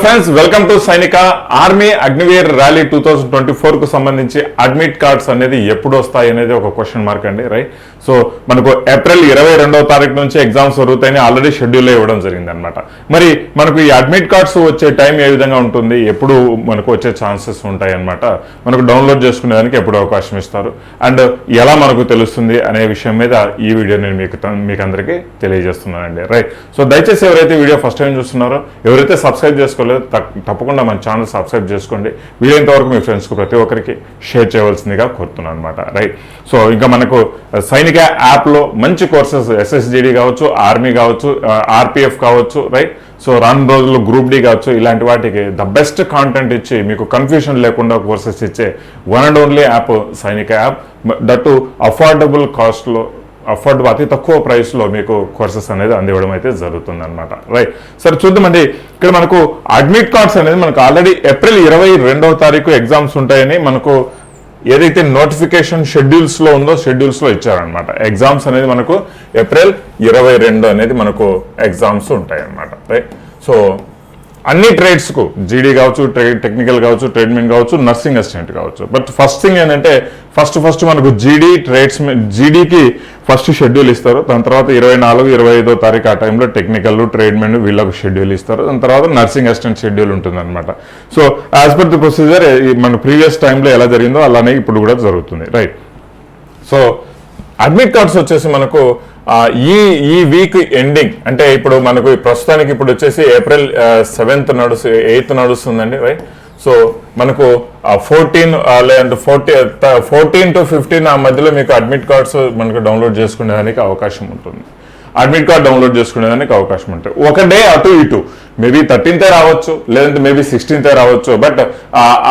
Friends welcome to Sainik army Agniveer rally two thousand twenty ఫోర్కు సంబంధించి admit cards అనేది ఎప్పుడు వస్తాయి అనేది ఒక క్వశ్చన్ మార్క్ అండి రైట్ సో మనకు ఏప్రిల్ ఇరవై రెండవ తారీఖు నుంచి ఎగ్జామ్స్ జరుగుతాయని ఆల్రెడీ షెడ్యూల్ ఇవ్వడం జరిగింది అనమాట మరి మనకు ఈ అడ్మిట్ కార్డ్స్ వచ్చే టైం ఏ విధంగా ఉంటుంది? ఎప్పుడు మనకు వచ్చే ఛాన్సెస్ ఉంటాయి అనమాట మనకు డౌన్లోడ్ చేసుకునేదానికి ఎప్పుడు అవకాశం ఇస్తారు? అండ్ ఎలా మనకు తెలుస్తుంది అనే విషయం మీద ఈ వీడియో నేను మీకు మీకు అందరికీ తెలియజేస్తున్నానండి రైట్ సో దయచేసి ఎవరైతే వీడియో ఫస్ట్ టైం చూస్తున్నారో ఎవరైతే సబ్స్క్రైబ్ చేసుకోవాలి తక్- తప్పకుండా మన ఛానల్ సబ్స్క్రైబ్ చేసుకోండి. వీలైనంత వరకు మీ ఫ్రెండ్స్కు ప్రతి ఒక్కరికి షేర్ చేయవలసిందిగా కోరుతున్నాను అనమాట రైట్? సో ఇంకా మనకు సైనిక యాప్లో మంచి కోర్సెస్ ఎస్ఎస్జిడి కావచ్చు ఆర్మీ కావచ్చు ఆర్పిఎఫ్ కావచ్చు రైట్? సో రాను రోజుల్లో గ్రూప్ డి కావచ్చు ఇలాంటి వాటికి ద బెస్ట్ కాంటెంట్ ఇచ్చి మీకు కన్ఫ్యూషన్ లేకుండా కోర్సెస్ ఇచ్చే one and only app Sainik app. That affordable కాస్ట్లో అఫోర్డ్ అతి తక్కువ ప్రైస్లో మీకు కోర్సెస్ అనేది అందివ్వడం అయితే జరుగుతుంది అనమాట రైట్. సరే చూద్దామండి. ఇక్కడ మనకు అడ్మిట్ కార్డ్స్ అనేది మనకు ఆల్రెడీ ఏప్రిల్ ఇరవై రెండవ తారీఖు ఎగ్జామ్స్ ఉంటాయని మనకు ఏదైతే నోటిఫికేషన్ షెడ్యూల్స్లో ఉందో షెడ్యూల్స్లో ఇచ్చారనమాట ఎగ్జామ్స్ అనేది మనకు ఏప్రిల్ ఇరవై రెండు అనేది మనకు ఎగ్జామ్స్ ఉంటాయి అనమాట రైట్. సో అన్ని ట్రేడ్స్కు జీడీ కావచ్చు ట్రేడ్ టెక్నికల్ కావచ్చు ట్రేడ్మెన్ కావచ్చు నర్సింగ్ అసిస్టెంట్ కావచ్చు. బట్ ఫస్ట్ థింగ్ ఏంటంటే ఫస్ట్ ఫస్ట్ మనకు జీడీ ట్రేడ్స్ జీడీకి ఫస్ట్ షెడ్యూల్ ఇస్తారు. దాని తర్వాత ఇరవై నాలుగు ఇరవై ఐదో తారీఖు ఆ టైంలో టెక్నికల్ ట్రేడ్మెన్ వీళ్ళకు షెడ్యూల్ ఇస్తారు. దాని తర్వాత నర్సింగ్ అసిస్టెంట్ షెడ్యూల్ ఉంటుందన్నమాట. So as per the procedure మన ప్రీవియస్ టైంలో ఎలా జరిగిందో అలానే ఇప్పుడు కూడా జరుగుతుంది. రైట్ సో అడ్మిట్ కార్డ్స్ వచ్చేసి మనకు ఈ ఈ వీక్ ఎండింగ్ అంటే ఇప్పుడు మనకు ప్రస్తుతానికి ఇప్పుడు వచ్చేసి ఏప్రిల్ సెవెంత్ నడుస్తు ఎయిత్ నడుస్తుందండి రైట్ సో మనకు ఫోర్టీన్ లేదంటే ఫోర్టీ ఫోర్టీన్ టు ఫిఫ్టీన్ ఆ మధ్యలో మీకు అడ్మిట్ కార్డ్స్ మనకు డౌన్లోడ్ చేసుకునేదానికి అవకాశం ఉంటుంది. అడ్మిట్ కార్డ్ డౌన్లోడ్ చేసుకునేదానికి అవకాశం ఉంటుంది. ఒక డే అటు ఇటు. మేబీ థర్టీన్తే రావచ్చు లేదంటే మేబీ సిక్స్టీన్తే రావచ్చు. బట్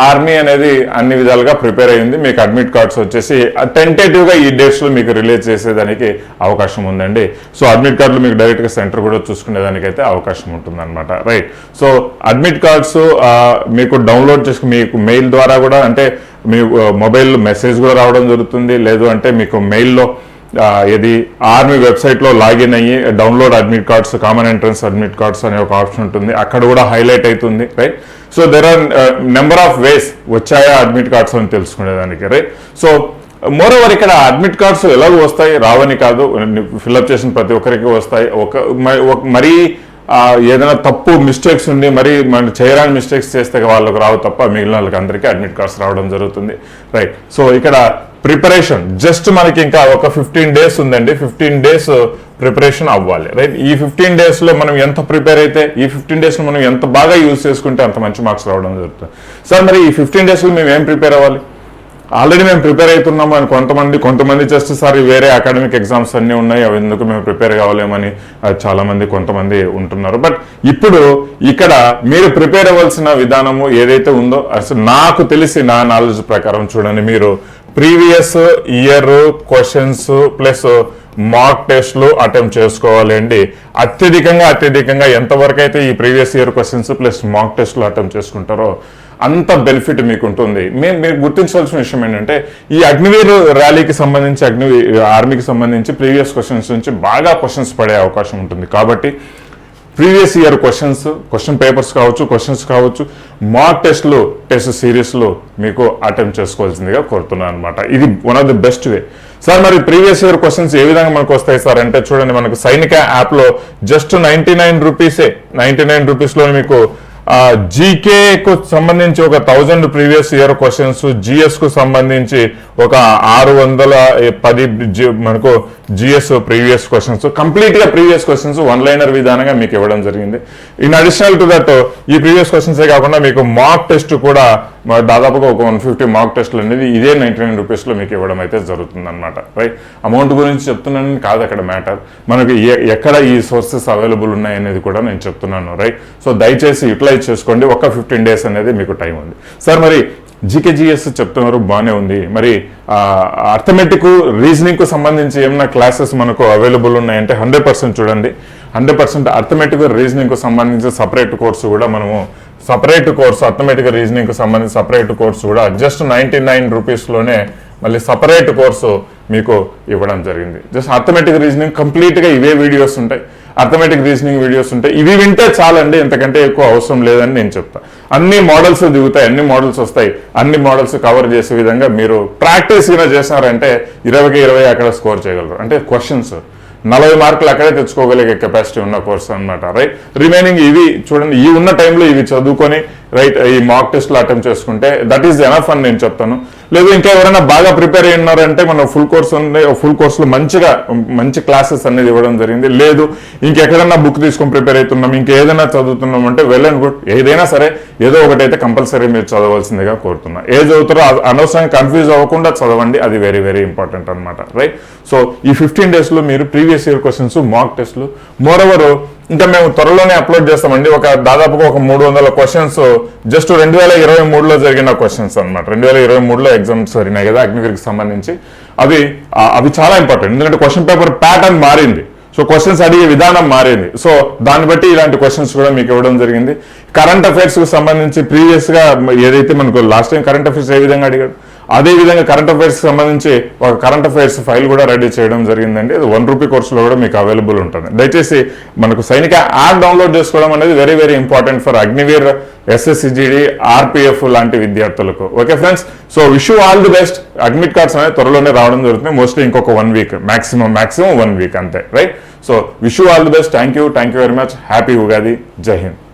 ఆర్మీ అనేది అన్ని విధాలుగా ప్రిపేర్ అయ్యింది. మీకు అడ్మిట్ కార్డ్స్ వచ్చేసి టెంటేటివ్గా ఈ డేట్స్లో మీకు రిలీజ్ చేసేదానికి అవకాశం ఉందండి. సో అడ్మిట్ కార్డులు మీకు డైరెక్ట్గా సెంటర్ కూడా చూసుకునేదానికి అయితే అవకాశం ఉంటుందన్నమాట. రైట్. సో అడ్మిట్ కార్డ్స్ మీకు డౌన్లోడ్ చేసుకుని మీకు మెయిల్ ద్వారా కూడా అంటే మీ మొబైల్లో మెసేజ్ కూడా రావడం జరుగుతుంది. లేదు అంటే మీకు మెయిల్లో ఇది ఆర్మీ వెబ్సైట్లో లాగిన్ అయ్యి download admit cards common entrance admit cards అనే ఒక ఆప్షన్ ఉంటుంది. అక్కడ కూడా హైలైట్ అవుతుంది right so there are number of ways వచ్చాయా అడ్మిట్ కార్డ్స్ అని తెలుసుకునేదానికి రైట్ సో మోరోవర్ ఇక్కడ అడ్మిట్ కార్డ్స్ ఎలాగో వస్తాయి? రావని కాదు ఫిల్అప్ చేసిన ప్రతి ఒక్కరికి వస్తాయి. ఒక మరీ ఏదైనా తప్పు మిస్టేక్స్ ఉండి మరి మనం చేయరాని మిస్టేక్స్ చేస్తే వాళ్ళకి రావు తప్ప మిగిలిన వాళ్ళకి అందరికీ అడ్మిట్ కార్డ్స్ రావడం జరుగుతుంది. రైట్ సో ఇక్కడ ప్రిపరేషన్ జస్ట్ మనకి ఇంకా ఒక ఫిఫ్టీన్ డేస్ ఉందండి. ఫిఫ్టీన్ డేస్ ప్రిపరేషన్ అవ్వాలి. రైట్ ఈ ఫిఫ్టీన్ డేస్లో మనం ఎంత ప్రిపేర్ అయితే ఈ ఫిఫ్టీన్ డేస్లో మనం ఎంత బాగా యూజ్ చేసుకుంటే అంత మంచి మార్క్స్ రావడం జరుగుతుంది. సార్ మరి ఈ ఫిఫ్టీన్ డేస్లో మేము ఏం ప్రిపేర్ అవ్వాలి? ఆల్రెడీ మేము ప్రిపేర్ అవుతున్నాము అని కొంతమంది కొంతమంది జస్ట్ సార్ వేరే అకాడమిక్ ఎగ్జామ్స్ అన్నీ ఉన్నాయి అవి ఎందుకు మేము ప్రిపేర్ కావలేమని చాలామంది కొంతమంది ఉంటున్నారు. బట్ ఇప్పుడు ఇక్కడ మీరు ప్రిపేర్ అవ్వాల్సిన విధానము ఏదైతే ఉందో అసలు నాకు తెలిసి నా నాలెడ్జ్ ప్రకారం చూడండి. మీరు previous year questions plus mock టెస్ట్లు అటెంప్ట్ చేసుకోవాలి అండి. అత్యధికంగా అత్యధికంగా ఎంతవరకు అయితే ఈ previous year questions plus mock టెస్ట్లు అటెంప్ట్ చేసుకుంటారో అంత బెనిఫిట్ మీకు ఉంటుంది మేము మీరు గుర్తించవలసిన విషయం ఏంటంటే ఈ అగ్నివీర్ ర్యాలీకి సంబంధించి అగ్నివీ ఆర్మీకి సంబంధించి ప్రీవియస్ క్వశ్చన్స్ నుంచి బాగా క్వశ్చన్స్ పడే అవకాశం ఉంటుంది. కాబట్టి previous year questions question papers కావచ్చు క్వశ్చన్స్ కావచ్చు మాక్ టెస్ట్లు టెస్ట్ సిరీస్లో మీకు అటెంప్ట్ చేసుకోవాల్సిందిగా కోరుతున్నాను అనమాట ఇది one of the best way. Sir మరి ప్రీవియస్ ఇయర్ క్వశ్చన్స్ ఏ విధంగా మనకు వస్తాయి సార్? అంటే చూడండి మనకు సైనిక యాప్లో జస్ట్ నైంటీ నైన్ రూపీసే నైంటీ నైన్ రూపీస్లో మీకు జీకే కు సంబంధించి ఒక థౌజండ్ ప్రీవియస్ ఇయర్ క్వశ్చన్స్ జిఎస్కు సంబంధించి ఒక ఆరు వందల పది మనకు జిఎస్ ప్రీవియస్ క్వశ్చన్స్ కంప్లీట్గా ప్రీవియస్ క్వశ్చన్స్ వన్ లైనర్ విధానంగా మీకు ఇవ్వడం జరిగింది. ఇన్ అడిషనల్ టు దట్ ఈ ప్రీవియస్ క్వశ్చన్స్ కాకుండా మీకు మాక్ టెస్ట్ కూడా దాదాపుగా ఒక వన్ ఫిఫ్టీ మాక్ టెస్ట్లు అనేది ఇదే నైన్టీ నైన్ రూపీస్లో మీకు ఇవ్వడం అయితే జరుగుతుంది అనమాట రైట్ అమౌంట్ గురించి చెప్తున్నాను కాదు అక్కడ మ్యాటర్ మనకి ఎక్కడ ఈ సోర్సెస్ అవైలబుల్ ఉన్నాయి అనేది కూడా నేను చెప్తున్నాను. రైట్ సో దయచేసి యూటిలైజ్ చేసుకోండి ఒక ఫిఫ్టీన్ డేస్ అనేది మీకు టైం ఉంది. సార్ మరి జీకేజీఎస్ చెప్తున్నారు బాగానే ఉంది. మరి అర్థమెటిక్ రీజనింగ్కు సంబంధించి ఏమైనా క్లాసెస్ మనకు అవైలబుల్ ఉన్నాయంటే హండ్రెడ్ పర్సెంట్ చూడండి. హండ్రెడ్ పర్సెంట్ అర్థమెటిక్ రీజనింగ్కు సంబంధించి సపరేట్ కోర్సు కూడా మనము సపరేట్ కోర్సు అర్థమెటిక్ రీజనింగ్కు సంబంధించి సపరేట్ కోర్సు కూడా జస్ట్ నైన్టీ నైన్ రూపీస్లోనే మళ్ళీ సపరేట్ కోర్సు మీకు ఇవ్వడం జరిగింది. జస్ట్ అర్థమెటిక్ రీజనింగ్ కంప్లీట్గా ఇవే వీడియోస్ ఉంటాయి. అథమెటిక్ రీజనింగ్ వీడియోస్ ఉంటాయి ఇవి వింటే చాలండి ఇంతకంటే ఎక్కువ అవసరం లేదని నేను చెప్తాను అన్ని మోడల్స్ దిగుతాయి అన్ని మోడల్స్ వస్తాయి. అన్ని మోడల్స్ కవర్ చేసే విధంగా మీరు ప్రాక్టీస్ ఇలా చేసినారంటే ఇరవైకి ఇరవై అక్కడ స్కోర్ చేయగలరు. అంటే క్వశ్చన్స్ నలభై మార్కులు అక్కడే తెచ్చుకోగలిగే కెపాసిటీ ఉన్న కోర్స్ అన్నమాట రైట్ రిమైనింగ్ ఇవి చూడండి ఈ ఉన్న టైంలో ఇవి చదువుకొని రైట్ ఈ మాక్ టెస్ట్లు అటెంప్ట్ చేసుకుంటే దట్ ఈస్ ఎనఫ్ అని నేను చెప్తాను. లేదు ఇంకా ఎవరైనా బాగా ప్రిపేర్ అయి ఉన్నారంటే మనం ఫుల్ కోర్స్ ఉంది ఫుల్ కోర్సులో మంచిగా మంచి క్లాసెస్ అనేది ఇవ్వడం జరిగింది. లేదు ఇంకెక్కడన్నా బుక్ తీసుకొని ప్రిపేర్ అవుతున్నాం ఇంకేదైనా చదువుతున్నాం అంటే వెల్ అండ్ గుడ్ ఏదైనా సరే ఏదో ఒకటైతే కంపల్సరీ మీరు చదవాల్సిందిగా కోరుతున్నా. ఏ చదువుతారో అది అనవసరంగా కన్ఫ్యూజ్ అవ్వకుండా చదవండి అది వెరీ వెరీ ఇంపార్టెంట్ అనమాట రైట్ సో ఈ ఫిఫ్టీన్ డేస్లో మీరు ప్రీవియస్ ఇయర్ క్వశ్చన్స్ మాక్ టెస్ట్లు మోర్ ఓవర్ ఇంకా మేము త్వరలోనే అప్లోడ్ చేస్తామండి. ఒక దాదాపుగా ఒక మూడు వందల క్వశ్చన్స్ జస్ట్ రెండు వేల ఇరవై మూడులో జరిగిన క్వశ్చన్స్ అనమాట రెండు వేల ఇరవై మూడులో ఎగ్జామ్స్ జరిగినాయి కదా అగ్నివీర్కి సంబంధించి. అవి అవి చాలా ఇంపార్టెంట్ ఎందుకంటే క్వశ్చన్ పేపర్ ప్యాటర్న్ మారింది. సో క్వశ్చన్స్ అడిగే విధానం మారింది. సో దాన్ని బట్టి ఇలాంటి క్వశ్చన్స్ కూడా మీకు ఇవ్వడం జరిగింది. కరెంట్ అఫైర్స్ సంబంధించి ప్రీవియస్గా ఏదైతే మనకు లాస్ట్ టైం కరెంట్ అఫైర్స్ ఏ విధంగా అడిగాడు అదేవిధంగా కరెంట్ అఫైర్స్ సంబంధించి ఒక కరెంట్ అఫైర్స్ ఫైల్ కూడా రెడీ చేయడం జరిగిందండి. అది వన్ రూపీ కోర్సులో కూడా మీకు అవైలబుల్ ఉంటుంది. దయచేసి మనకు సైనిక యాప్ డౌన్లోడ్ చేసుకోవడం అనేది very very important for Agniveer S S C G D R P F లాంటి విద్యార్థులకు. Okay friends so wish all the best admit cards అనేది త్వరలోనే రావడం జరుగుతుంది. మోస్ట్లీ ఇంకొక one week maximum maximum one week అంతే. Right so wish all the best thank you thank you very much happy Ugadi జై హింద్